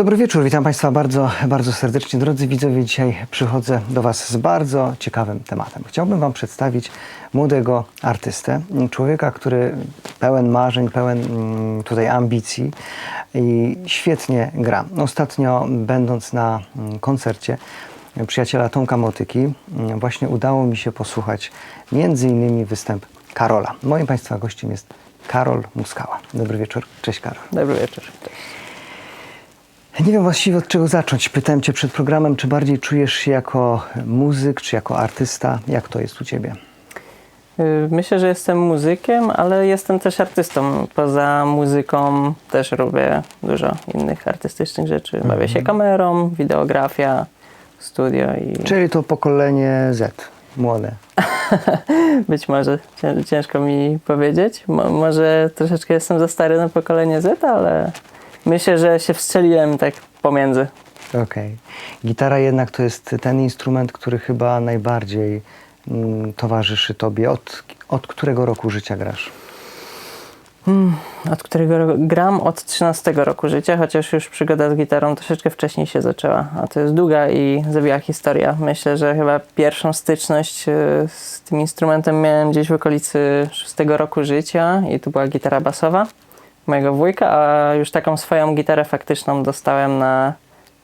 Dobry wieczór, witam Państwa bardzo, bardzo serdecznie. Drodzy widzowie, dzisiaj przychodzę do Was z bardzo ciekawym tematem. Chciałbym Wam przedstawić młodego artystę, człowieka, który pełen marzeń, pełen mm, tutaj ambicji i świetnie gra. Ostatnio, będąc na mm, koncercie przyjaciela Tomka Motyki, mm, właśnie udało mi się posłuchać między innymi występ Karola. Moim Państwa gościem jest Karol Muskała. Dobry wieczór, cześć Karol. Dobry wieczór. Nie wiem właściwie od czego zacząć. Pytałem Cię przed programem, czy bardziej czujesz się jako muzyk, czy jako artysta? Jak to jest u Ciebie? Y, Myślę, że jestem muzykiem, ale jestem też artystą. Poza muzyką też robię dużo innych artystycznych rzeczy. Bawię się kamerą, wideografia, studio i Czyli to pokolenie Z, młode. być może cię- ciężko mi powiedzieć. Mo- może troszeczkę jestem za stary na pokolenie Z, ale myślę, że się wstrzeliłem tak pomiędzy. Okej. Gitara jednak to jest ten instrument, który chyba najbardziej mm, towarzyszy Tobie. Od, od którego roku życia grasz? Od którego ro- gram od 13 roku życia, chociaż już przygoda z gitarą troszeczkę wcześniej się zaczęła. A to jest długa i zawiła historia. Myślę, że chyba pierwszą styczność e, z tym instrumentem miałem gdzieś w okolicy 6 roku życia i to była gitara basowa mojego wujka, a już taką swoją gitarę faktyczną dostałem na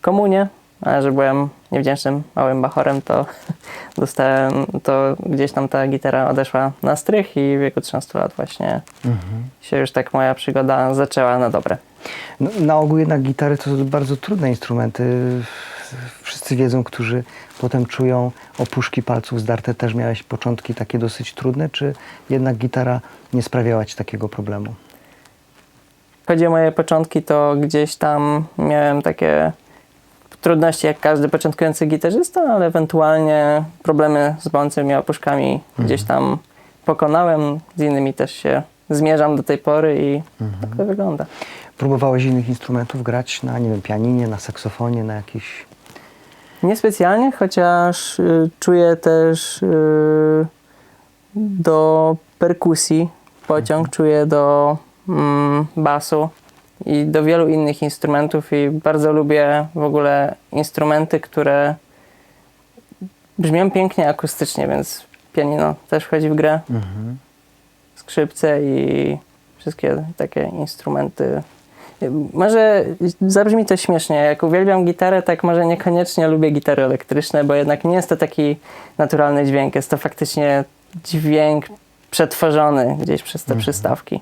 komunie, a że byłem niewdzięcznym małym bachorem, to dostałem, to gdzieś tam ta gitara odeszła na strych i w wieku 13 lat właśnie się już tak moja przygoda zaczęła na dobre. No, na ogół jednak gitary to bardzo trudne instrumenty. Wszyscy wiedzą, którzy potem czują opuszki palców zdarte. Też miałeś początki takie dosyć trudne, czy jednak gitara nie sprawiała Ci takiego problemu? Chodzi o moje początki, to gdzieś tam miałem takie trudności jak każdy początkujący gitarzysta, ale ewentualnie problemy z bącymi opuszkami gdzieś tam pokonałem. Z innymi też się zmierzam do tej pory i tak to wygląda. Próbowałeś innych instrumentów grać na, nie wiem, pianinie, na saksofonie, na jakiś... Niespecjalnie, chociaż y, czuję też y, do perkusji pociąg, czuję do basu i do wielu innych instrumentów i bardzo lubię w ogóle instrumenty, które brzmią pięknie akustycznie, więc pianino też wchodzi w grę, skrzypce i wszystkie takie instrumenty. Może zabrzmi to śmiesznie, jak uwielbiam gitarę, tak może niekoniecznie lubię gitary elektryczne, bo jednak nie jest to taki naturalny dźwięk, jest to faktycznie dźwięk przetworzony gdzieś przez te przystawki.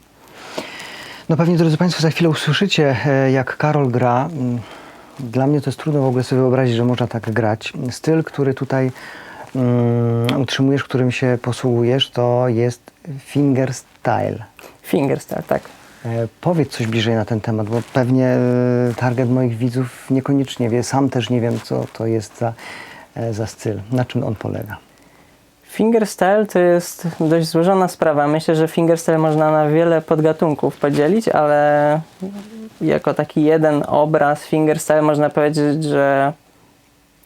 No pewnie, drodzy Państwo, za chwilę usłyszycie, e, jak Karol gra. Mm, Dla mnie to jest trudno w ogóle sobie wyobrazić, że można tak grać. Styl, który tutaj um, utrzymujesz, którym się posługujesz, to jest fingerstyle. Fingerstyle, tak. E, Powiedz coś bliżej na ten temat, bo pewnie e, target moich widzów niekoniecznie wie. Sam też nie wiem, co to jest za, za styl, na czym on polega. Fingerstyle to jest dość złożona sprawa. Myślę, że fingerstyle można na wiele podgatunków podzielić, ale jako taki jeden obraz fingerstyle można powiedzieć, że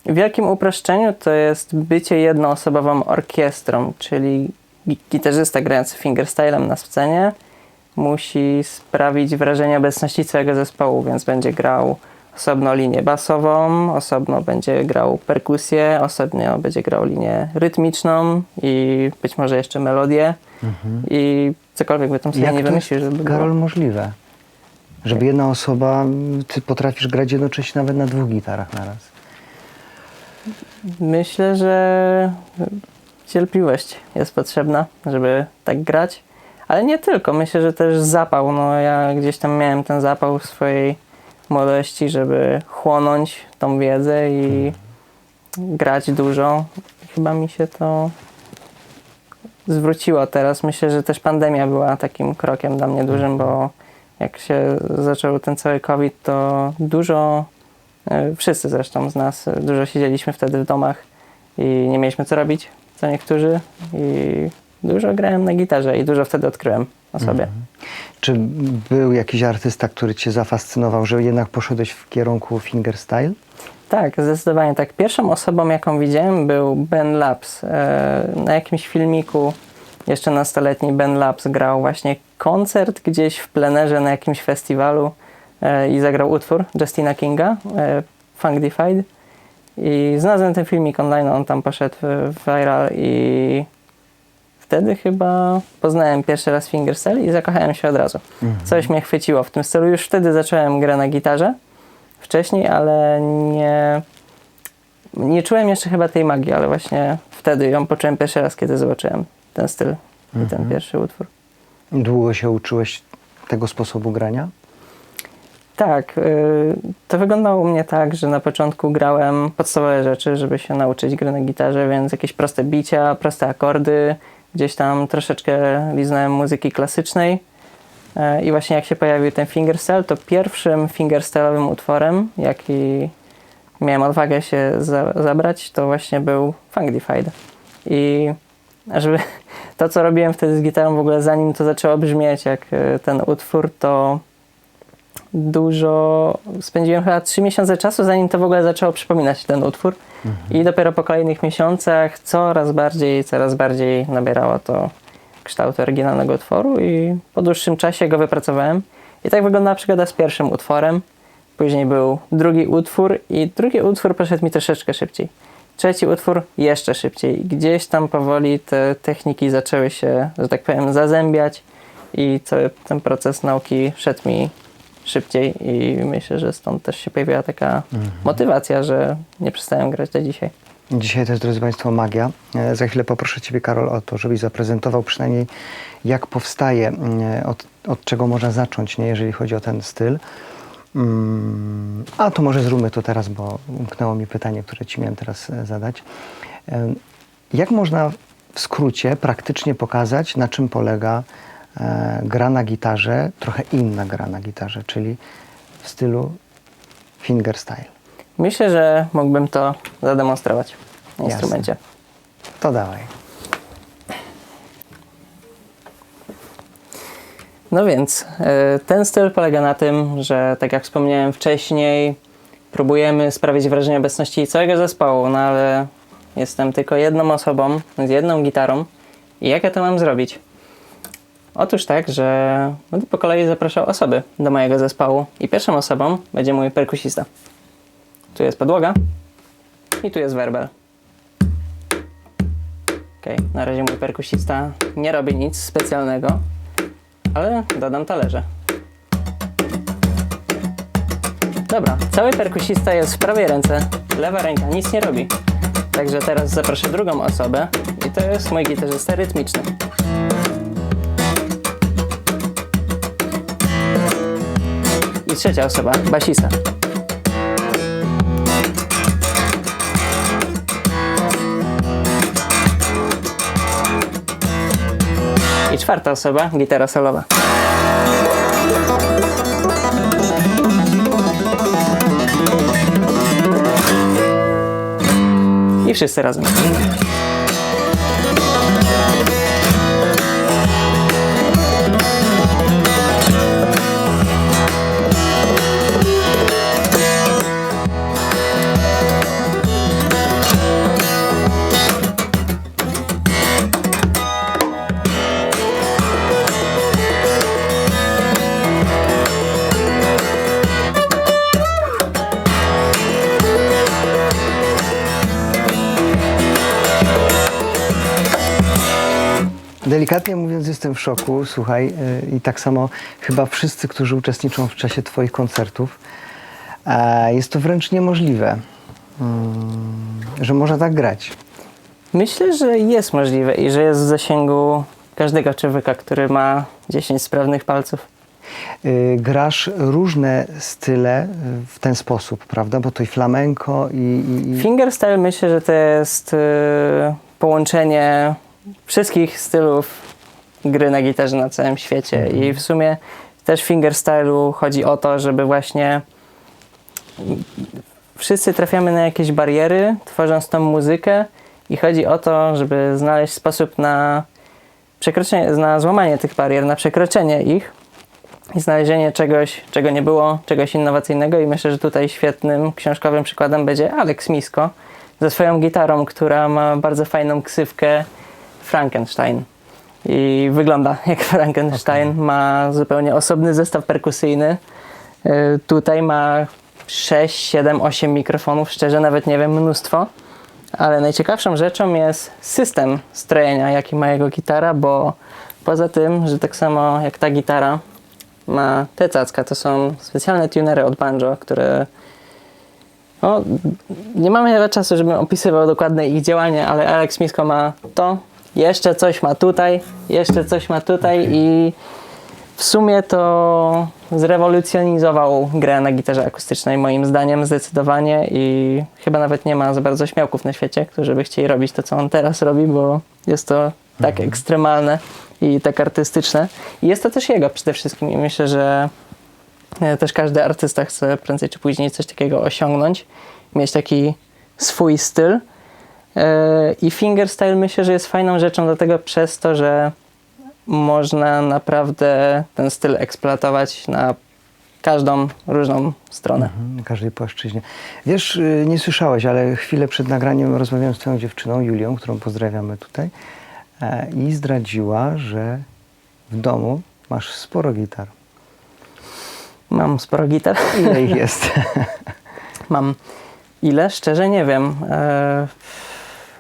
w wielkim uproszczeniu to jest bycie jednoosobową orkiestrą, czyli gi- gitarzysta grający fingerstylem na scenie musi sprawić wrażenie obecności całego zespołu, więc będzie grał osobno linię basową, osobno będzie grał perkusję, osobno będzie grał linię rytmiczną i być może jeszcze melodię i cokolwiek by tam sobie nie to wymyślił, żeby Karol, było. możliwe? Żeby jedna osoba, ty potrafisz grać jednocześnie nawet na dwóch gitarach naraz. Myślę, że cierpliwość jest potrzebna, żeby tak grać. Ale nie tylko, myślę, że też zapał. No, ja gdzieś tam miałem ten zapał w swojej młodości, żeby chłonąć tą wiedzę i grać dużo. Chyba mi się to zwróciło teraz. Myślę, że też pandemia była takim krokiem dla mnie dużym, bo jak się zaczął ten cały COVID, to dużo E, Wszyscy zresztą z nas e, dużo siedzieliśmy wtedy w domach i nie mieliśmy co robić, co niektórzy. I dużo grałem na gitarze i dużo wtedy odkryłem o sobie. Czy był jakiś artysta, który cię zafascynował, że jednak poszedłeś w kierunku fingerstyle? Tak, zdecydowanie tak. Pierwszą osobą, jaką widziałem, był Ben Labs. E, Na jakimś filmiku jeszcze nastoletni Ben Labs grał właśnie koncert gdzieś w plenerze na jakimś festiwalu e, i zagrał utwór Justina Kinga, e, Funkified. I znalazłem ten filmik online, on tam poszedł w viral i wtedy chyba poznałem pierwszy raz fingerstyle i zakochałem się od razu. Coś mnie chwyciło w tym stylu. Już wtedy zacząłem grę na gitarze wcześniej, ale nie, nie czułem jeszcze chyba tej magii, ale właśnie wtedy ją poczułem pierwszy raz, kiedy zobaczyłem ten styl i ten pierwszy utwór. Długo się uczyłeś tego sposobu grania? Tak, y, to wyglądało u mnie tak, że na początku grałem podstawowe rzeczy, żeby się nauczyć gry na gitarze, więc jakieś proste bicia, proste akordy, gdzieś tam troszeczkę liznąłem muzyki klasycznej. E, I właśnie jak się pojawił ten fingerstyle, to pierwszym fingerstyle'owym utworem, jaki miałem odwagę się za, zabrać, to właśnie był Funkified. I żeby to, co robiłem wtedy z gitarą, w ogóle zanim to zaczęło brzmieć jak e, ten utwór, to dużo. Spędziłem chyba 3 miesiące czasu, zanim to w ogóle zaczęło przypominać ten utwór. I dopiero po kolejnych miesiącach coraz bardziej, coraz bardziej nabierało to kształtu oryginalnego utworu i po dłuższym czasie go wypracowałem. I tak wyglądała przygoda z pierwszym utworem. Później był drugi utwór i drugi utwór poszedł mi troszeczkę szybciej. Trzeci utwór jeszcze szybciej. Gdzieś tam powoli te techniki zaczęły się, że tak powiem, zazębiać i cały ten proces nauki szedł mi szybciej i myślę, że stąd też się pojawiła taka motywacja, że nie przestałem grać do dzisiaj. Dzisiaj to jest, drodzy Państwo, magia. E, Za chwilę poproszę Ciebie, Karol, o to, żebyś zaprezentował przynajmniej, jak powstaje, mm, od, od czego można zacząć, nie, jeżeli chodzi o ten styl. Mm, A to może zróbmy to teraz, bo umknęło mi pytanie, które Ci miałem teraz e, zadać. E, Jak można w skrócie praktycznie pokazać, na czym polega e, gra na gitarze, trochę inna gra na gitarze, czyli w stylu fingerstyle? Myślę, że mógłbym to zademonstrować na Jasne. instrumencie. To dawaj. No więc, e, ten styl polega na tym, że tak jak wspomniałem wcześniej, próbujemy sprawić wrażenie obecności całego zespołu, no ale jestem tylko jedną osobą z jedną gitarą. I jak ja to mam zrobić? Otóż tak, że będę po kolei zapraszał osoby do mojego zespołu i pierwszą osobą będzie mój perkusista. Tu jest podłoga i tu jest werbel. Okej, na razie mój perkusista nie robi nic specjalnego, ale dodam talerze. Dobra, cały perkusista jest w prawej ręce, lewa ręka nic nie robi. Także teraz zaproszę drugą osobę i to jest mój gitarzysta rytmiczny. Trzecia osoba, basista. I czwarta osoba, gitara solowa. I wszyscy razem. Delikatnie mówiąc, jestem w szoku, słuchaj, yy, i tak samo chyba wszyscy, którzy uczestniczą w czasie Twoich koncertów. Jest to wręcz niemożliwe, mm, że można tak grać. Myślę, że jest możliwe i że jest w zasięgu każdego człowieka, który ma 10 sprawnych palców. Yy, grasz różne style y, w ten sposób, prawda? Bo to i flamenko, i. i. Fingerstyle myślę, że to jest y, połączenie wszystkich stylów gry na gitarze na całym świecie. I w sumie też fingerstylu chodzi o to, żeby właśnie wszyscy trafiamy na jakieś bariery, tworząc tą muzykę. I chodzi o to, żeby znaleźć sposób na przekroczenie, na złamanie tych barier, na przekroczenie ich i znalezienie czegoś, czego nie było, czegoś innowacyjnego. I myślę, że tutaj świetnym książkowym przykładem będzie Alex Misko ze swoją gitarą, która ma bardzo fajną ksywkę Frankenstein. I wygląda jak Frankenstein, ma zupełnie osobny zestaw perkusyjny E, Tutaj ma 6, 7, 8 mikrofonów, szczerze nawet nie wiem, mnóstwo. Ale najciekawszą rzeczą jest system strojenia, jaki ma jego gitara, bo poza tym, że tak samo jak ta gitara ma te cacka, to są specjalne tunery od banjo, które no, nie mamy chyba czasu, żebym opisywał dokładne ich działanie, ale Alex Misko ma to, jeszcze coś ma tutaj, jeszcze coś ma tutaj i w sumie to zrewolucjonizował grę na gitarze akustycznej moim zdaniem zdecydowanie i chyba nawet nie ma za bardzo śmiałków na świecie, którzy by chcieli robić to, co on teraz robi, bo jest to tak ekstremalne i tak artystyczne. I jest to też jego przede wszystkim i myślę, że e, też każdy artysta chce prędzej czy później coś takiego osiągnąć, mieć taki swój styl. E, I fingerstyle myślę, że jest fajną rzeczą do tego przez to, że można naprawdę ten styl eksploatować na każdą różną stronę. Mhm, Na każdej płaszczyźnie. Wiesz, y, nie słyszałeś, ale chwilę przed nagraniem rozmawiałem z twoją dziewczyną, Julią, którą pozdrawiamy tutaj e, i zdradziła, że w domu masz sporo gitar. Mam sporo gitar. Ile ich jest? Mam ile? Szczerze nie wiem. E,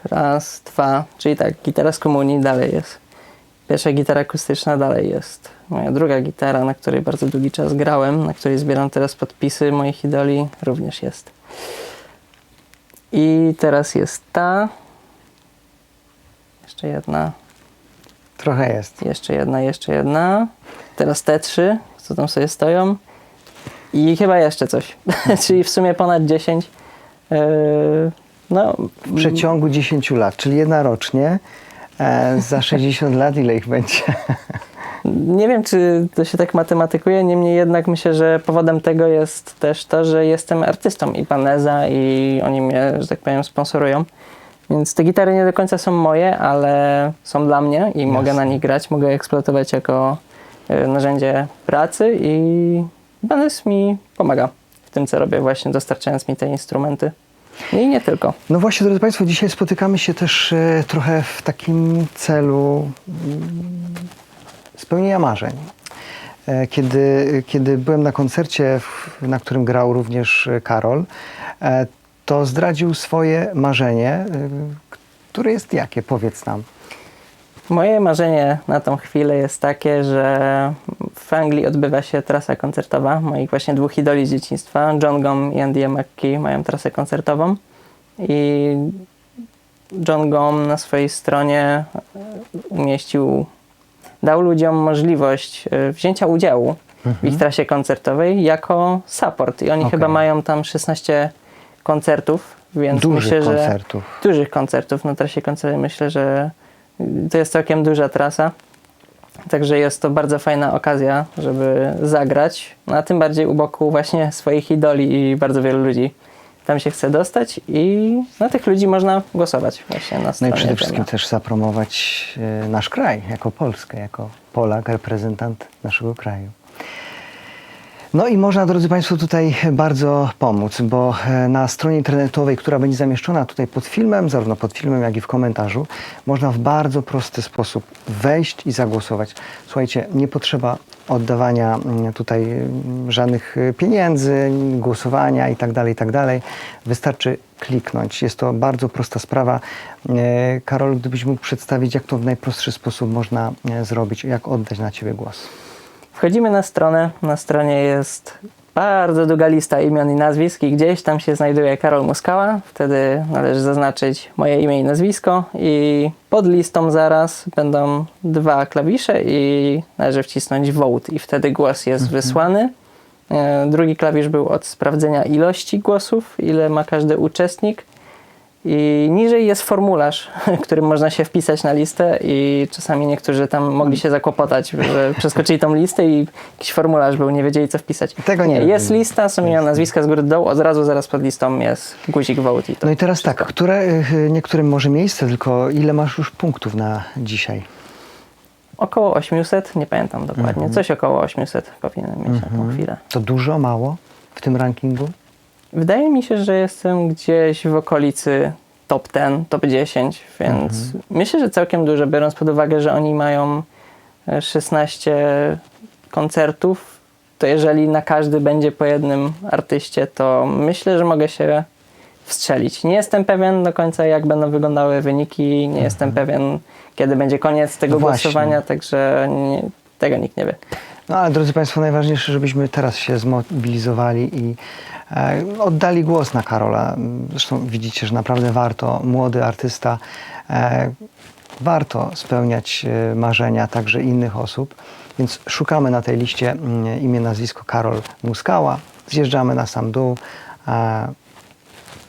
raz, dwa, czyli tak, gitara z komunii dalej jest. Pierwsza gitara akustyczna dalej jest. Moja druga gitara, na której bardzo długi czas grałem, na której zbieram teraz podpisy moich idoli, również jest. I teraz jest ta. Jeszcze jedna, Trochę jest. jeszcze jedna, jeszcze jedna. Teraz te trzy, co tam sobie stoją. I chyba jeszcze coś. Czyli w sumie ponad 10. Yy, no, W przeciągu 10 lat, czyli jedna rocznie. E, za 60 lat ile ich będzie? nie wiem, czy to się tak matematykuje, niemniej jednak myślę, że powodem tego jest też to, że jestem artystą i Paneza i oni mnie, że tak powiem, sponsorują. Więc te gitary nie do końca są moje, ale są dla mnie i mogę na nich grać, mogę je eksploatować jako e, narzędzie pracy i Panez mi pomaga w tym, co robię, właśnie dostarczając mi te instrumenty. I nie tylko. No właśnie, drodzy Państwo, dzisiaj spotykamy się też e, trochę w takim celu mm, spełnienia marzeń. E, Kiedy, kiedy byłem na koncercie, na którym grał również e, Karol, to zdradził swoje marzenie, które jest jakie? Powiedz nam. Moje marzenie na tą chwilę jest takie, że w Anglii odbywa się trasa koncertowa moich właśnie dwóch idoli z dzieciństwa. John Gom i Andy McKee mają trasę koncertową i John Gom na swojej stronie e, umieścił, dał ludziom możliwość e, wzięcia udziału w ich trasie koncertowej jako support i oni Okej. chyba mają tam 16 koncertów, więc Dużych myślę, że koncertów. dużych koncertów na trasie koncertowej. Myślę, że to jest całkiem duża trasa. Także jest to bardzo fajna okazja, żeby zagrać, no, a tym bardziej u boku właśnie swoich idoli i bardzo wielu ludzi tam się chce dostać i na tych ludzi można głosować właśnie na No i przede wszystkim też zapromować e, nasz kraj, jako Polskę, jako Polak, reprezentant naszego kraju. No i można, drodzy Państwo, tutaj bardzo pomóc, bo e, na stronie internetowej, która będzie zamieszczona tutaj pod filmem, zarówno pod filmem, jak i w komentarzu, można w bardzo prosty sposób wejść i zagłosować. Słuchajcie, nie potrzeba oddawania mm, tutaj mm, żadnych e, pieniędzy, głosowania itd., itd. Wystarczy kliknąć. Jest to bardzo prosta sprawa. E, Karol, gdybyś mógł przedstawić, jak to w najprostszy sposób można zrobić, jak oddać na Ciebie głos. Wchodzimy na stronę. Na stronie jest bardzo długa lista imion i nazwisk i gdzieś tam się znajduje Karol Muskała. Wtedy należy zaznaczyć moje imię i nazwisko i pod listą zaraz będą dwa klawisze i należy wcisnąć vote i wtedy głos jest wysłany. E, Drugi klawisz był od sprawdzenia ilości głosów, ile ma każdy uczestnik. I niżej jest formularz, którym można się wpisać na listę i czasami niektórzy tam mogli się zakłopotać, że przeskoczyli tą listę i jakiś formularz był, nie wiedzieli co wpisać. Tego nie nie jest lista, są imiona, nazwiska z góry do dołu, od razu zaraz pod listą jest guzik vote No i teraz tak, które, y, niektórym może miejsce, tylko ile masz już punktów na dzisiaj? Około 800, nie pamiętam dokładnie, Mhm. coś około 800 powinienem mieć na tą chwilę. To dużo, mało w tym rankingu? Wydaje mi się, że jestem gdzieś w okolicy top 10, top 10, więc myślę, że całkiem dużo, biorąc pod uwagę, że oni mają e, 16 koncertów to jeżeli na każdy będzie po jednym artyście, to myślę, że mogę się wstrzelić. Nie jestem pewien do końca, jak będą wyglądały wyniki, nie jestem pewien, kiedy będzie koniec tego Mhm. No właśnie. głosowania, także nie, tego nikt nie wie. No ale drodzy Państwo, najważniejsze, żebyśmy teraz się zmobilizowali i e, oddali głos na Karola. Zresztą widzicie, że naprawdę warto, młody artysta, e, warto spełniać e, marzenia także innych osób. Więc szukamy na tej liście mm, imię, nazwisko Karol Muskała, zjeżdżamy na sam dół. E,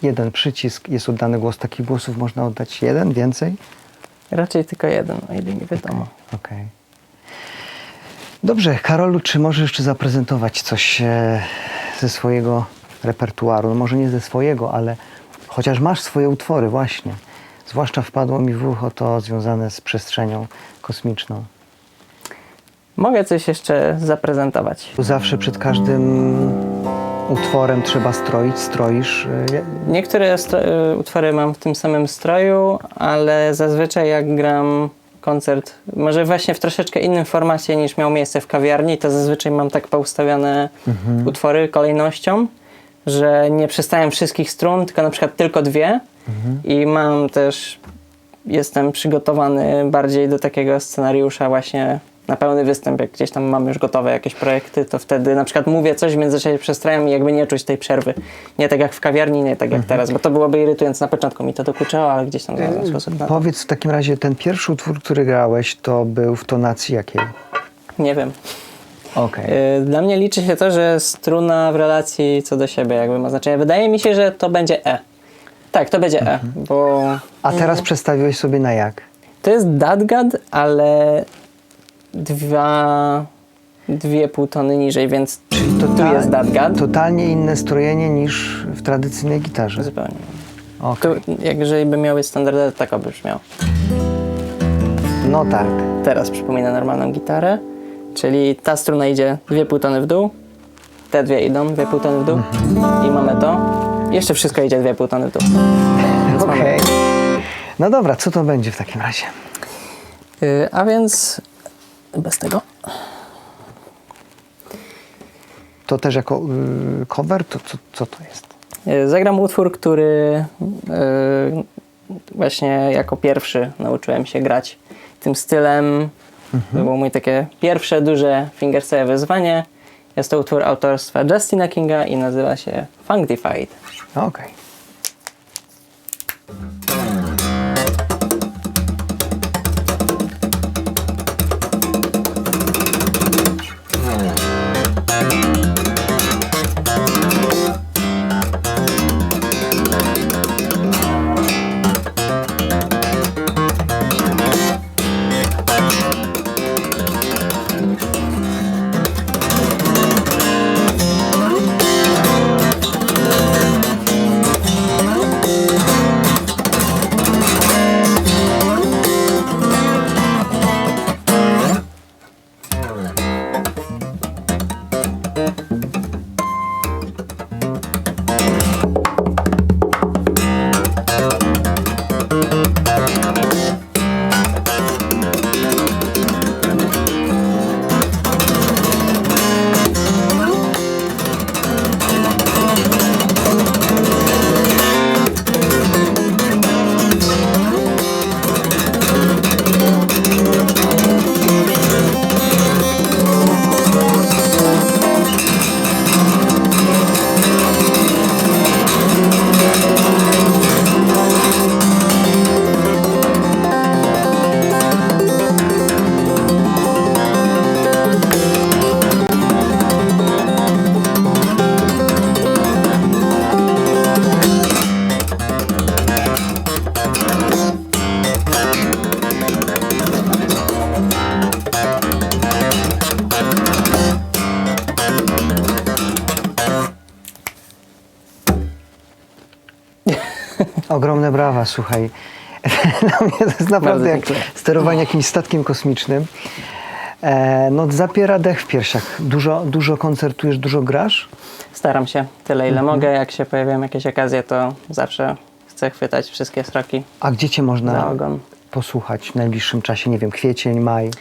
jeden przycisk, jest oddany głos. Takich głosów można oddać jeden, więcej? Raczej tylko jeden, o ile mi wiadomo. Okej. Dobrze, Karolu, czy możesz jeszcze zaprezentować coś e, ze swojego repertuaru? No może nie ze swojego, ale chociaż masz swoje utwory właśnie. Zwłaszcza wpadło mi w ucho to związane z przestrzenią kosmiczną. Mogę coś jeszcze zaprezentować. Zawsze przed każdym utworem trzeba stroić, stroisz. e, Niektóre stro- y, utwory mam w tym samym stroju, ale zazwyczaj jak gram koncert, może właśnie w troszeczkę innym formacie niż miał miejsce w kawiarni, to zazwyczaj mam tak poustawione utwory kolejnością, że nie przestaję wszystkich strun, tylko na przykład tylko dwie i mam też, jestem przygotowany bardziej do takiego scenariusza właśnie na pełny występ, jak gdzieś tam mam już gotowe jakieś projekty, to wtedy na przykład mówię coś w międzyczasie przestrajam i jakby nie czuć tej przerwy. Nie tak jak w kawiarni, nie tak jak teraz, bo to byłoby irytujące. Na początku mi to dokuczało, ale gdzieś tam znalazłem sposób. Powiedz w takim razie, ten pierwszy utwór, który grałeś, to był w tonacji jakiej? Nie wiem. Okej. Yy, Dla mnie liczy się to, że struna w relacji co do siebie jakby ma znaczenie. Wydaje mi się, że to będzie E. Tak, to będzie E, bo A teraz przestawiłeś sobie na jak? to jest dadgad, ale dwa, dwie pół tony niżej, więc to tu Total- jest dadgad. Totalnie inne strojenie niż w tradycyjnej gitarze. Zupełnie. Okej. Tu, jak jeżeli by miały standardy, to tak by brzmiał. No tak. Teraz przypomina normalną gitarę, czyli ta struna idzie dwie pół tony w dół, te dwie idą dwie pół tony w dół i mamy to. Jeszcze wszystko idzie dwie pół tony w dół. Więc mamy- Okej. No dobra, co to będzie w takim razie? Y, A więc bez tego. To też jako y, cover? To, co, co to jest? Y, Zagram utwór, który y, właśnie jako pierwszy nauczyłem się grać tym stylem. To było moje takie pierwsze duże fingerstyle wyzwanie. Jest to utwór autorstwa Justina Kinga i nazywa się Funkified. Okej. Ogromne brawa, słuchaj. Dla mnie to jest naprawdę jak sterowanie jakimś statkiem kosmicznym. E, no zapiera dech w piersiach. Dużo, dużo koncertujesz, dużo grasz? Staram się tyle, ile mogę. Jak się pojawiają jakieś okazje, to zawsze chcę chwytać wszystkie sroki A gdzie cię na można posłuchać w najbliższym czasie? Nie wiem, kwiecień, maj.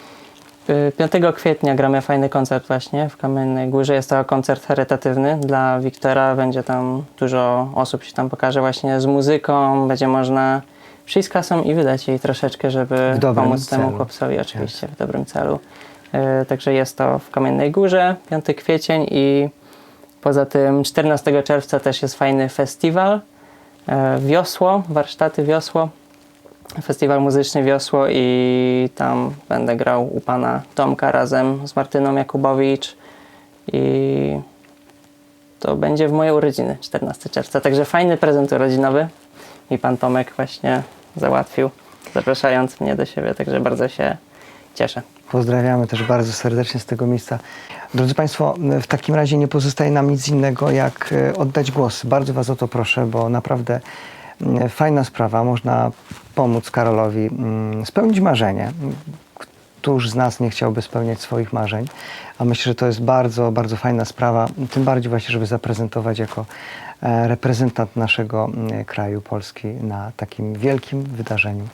Y, 5 kwietnia gramy fajny koncert właśnie w Kamiennej Górze. Jest to koncert charytatywny dla Wiktora. Będzie tam dużo osób się tam pokaże właśnie z muzyką. Będzie można przyjść z kasą i wydać jej troszeczkę, żeby pomóc temu celu. chłopcowi oczywiście w dobrym celu. Y, Także jest to w Kamiennej Górze, 5 kwiecień i poza tym 14 czerwca też jest fajny festiwal. y, Wiosło, warsztaty Wiosło festiwal muzyczny Wiosło i tam będę grał u pana Tomka razem z Martyną Jakubowicz i to będzie w moje urodziny 14 czerwca, także fajny prezent urodzinowy i pan Tomek właśnie załatwił, zapraszając mnie do siebie, także bardzo się cieszę. Pozdrawiamy też bardzo serdecznie z tego miejsca. Drodzy Państwo, w takim razie nie pozostaje nam nic innego, jak e, oddać głos. Bardzo Was o to proszę, bo naprawdę mm, fajna sprawa. Można pomóc Karolowi mm, spełnić marzenie. Któż z nas nie chciałby spełniać swoich marzeń? A myślę, że to jest bardzo, bardzo fajna sprawa. Tym bardziej właśnie, żeby zaprezentować jako e, reprezentant naszego mm, kraju, Polski, na takim wielkim wydarzeniu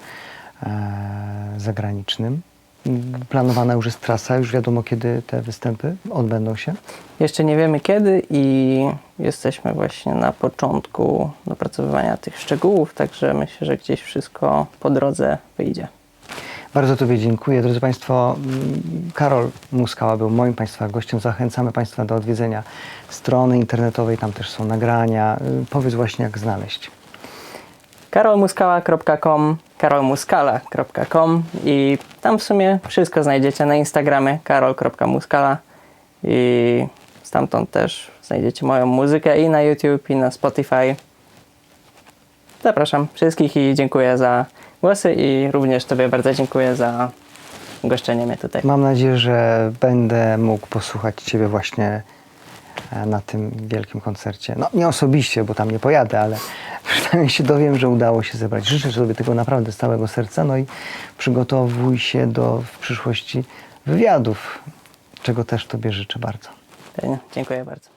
e, zagranicznym. Planowana już jest trasa, już wiadomo kiedy te występy odbędą się. Jeszcze nie wiemy kiedy i jesteśmy właśnie na początku dopracowywania tych szczegółów, także myślę, że gdzieś wszystko po drodze wyjdzie. Bardzo Tobie dziękuję. Drodzy Państwo, Karol Muskała był moim Państwa gościem. Zachęcamy Państwa do odwiedzenia strony internetowej, tam też są nagrania. Powiedz właśnie jak znaleźć. karolmuskala.com, karolmuskala.com i tam w sumie wszystko znajdziecie na Instagramie karol.muskala i stamtąd też znajdziecie moją muzykę i na YouTube i na Spotify. Zapraszam wszystkich i dziękuję za głosy i również Tobie bardzo dziękuję za goszczenie mnie tutaj. Mam nadzieję, że będę mógł posłuchać Ciebie właśnie e, na tym wielkim koncercie. No nie osobiście, bo tam nie pojadę, ale przynajmniej się dowiem, że udało się zebrać. Życzę sobie tego naprawdę z całego serca. No i przygotowuj się do w przyszłości wywiadów, czego też Tobie życzę bardzo. Dziękuję bardzo.